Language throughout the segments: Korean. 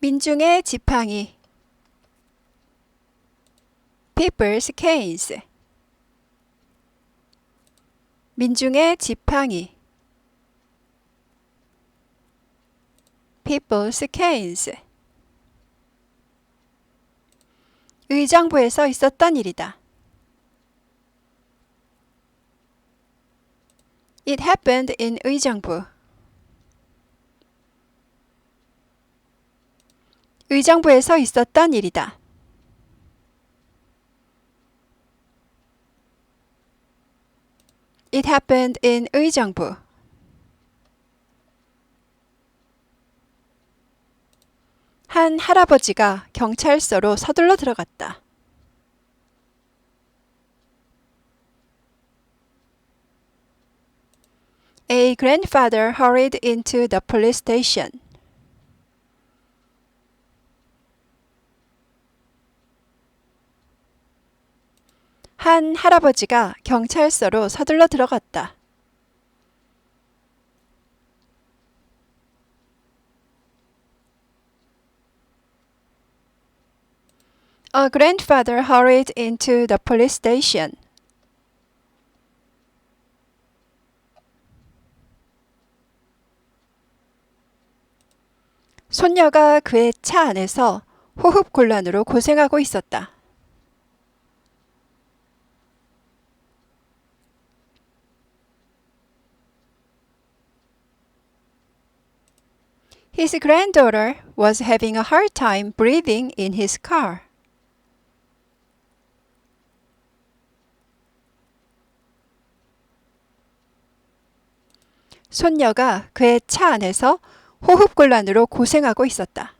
민중의 지팡이 people's canes 민중의 지팡이 people's canes 의정부에서 있었던 일이다. It happened in 의정부. 의정부에서 있었던 일이다. It happened in 의정부. 한 할아버지가 경찰서로 서둘러 들어갔다. A grandfather hurried into the police station. 한 할아버지가 경찰서로 서둘러 들어갔다. A grandfather hurried into the police station. 손녀가 그의 차 안에서 호흡 곤란으로 고생하고 있었다. His granddaughter was having a hard time breathing in his car. 손녀가 그의 차 안에서 호흡 곤란으로 고생하고 있었다.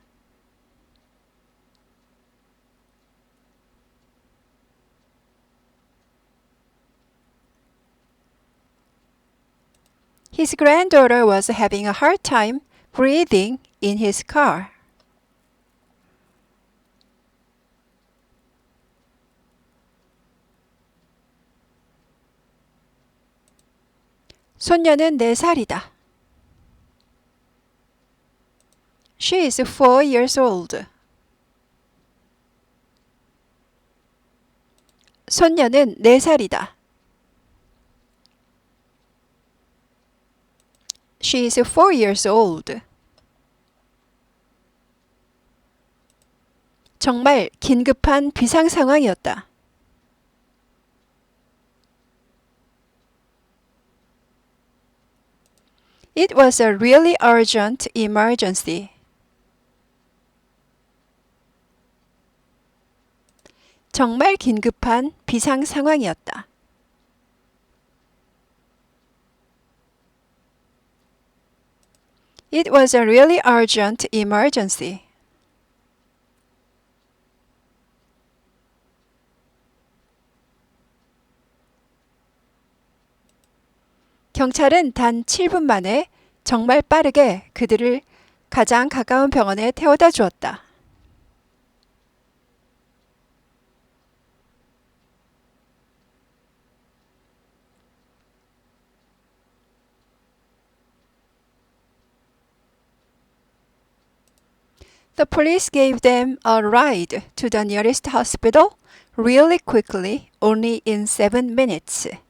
His granddaughter was having a hard time breathing in his car. 손녀는 4살이다. She is four years old. 손녀는 4살이다. She is four years old. 정말 긴급한 비상 상황이었다. It was a really urgent emergency. 정말 긴급한 비상 상황이었다. It was a really urgent emergency. 경찰은 단 7분 만에 정말 빠르게 그들을 가장 가까운 병원에 태워다 주었다. The police gave them a ride to the nearest hospital really quickly, only in seven minutes.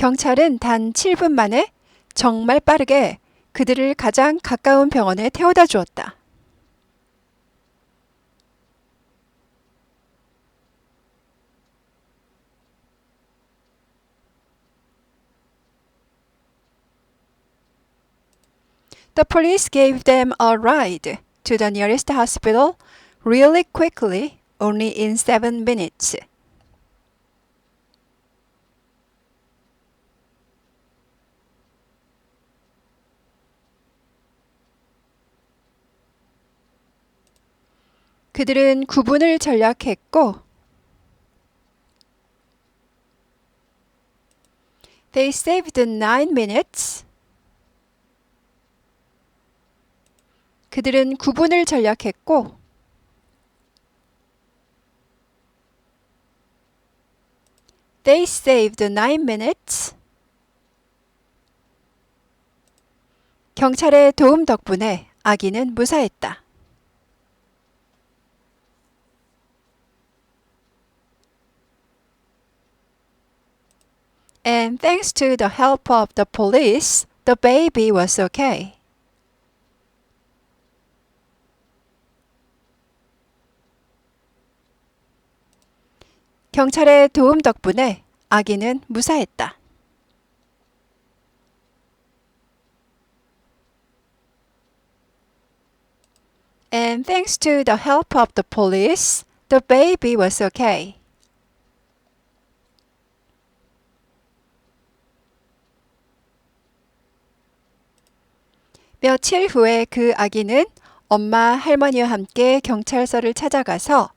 경찰은 단 7분 만에 정말 빠르게 그들을 가장 가까운 병원에 태워다 주었다. The police gave them a ride to the nearest hospital really quickly, only in seven minutes. 그들은 9분을 전략했고 They saved 9 minutes. 그들은 9분을 전략했고 They saved nine minutes. 경찰의 도움 덕분에 아기는 무사했다. And thanks to the help of the police, the baby was okay. 경찰의 도움 덕분에 아기는 무사했다. And thanks to the help of the police, the baby was okay. 며칠 후에 그 아기는 엄마 할머니와 함께 경찰서를 찾아가서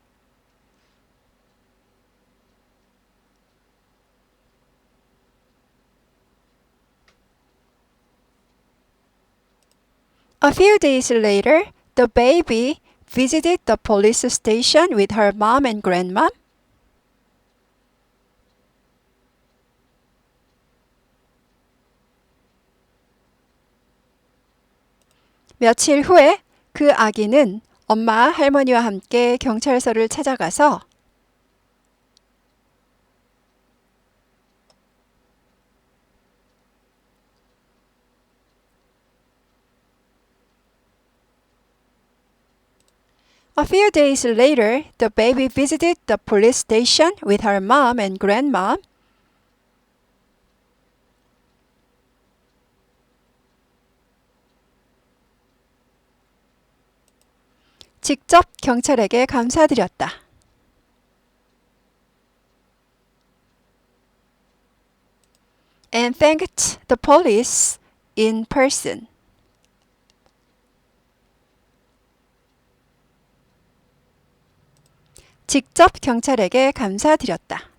A few days later, the baby visited the police station with her mom and grandma. 며칠 후에 그 아기는 엄마 할머니와 함께 경찰서를 찾아가서 A few days later, the baby visited the police station with her mom and grandma. 직접 경찰에게 감사드렸다. And thanked the police in person. 직접 경찰에게 감사드렸다.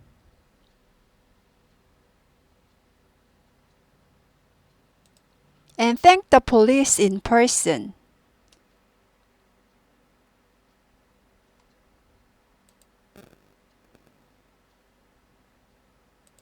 And thanked the police in person.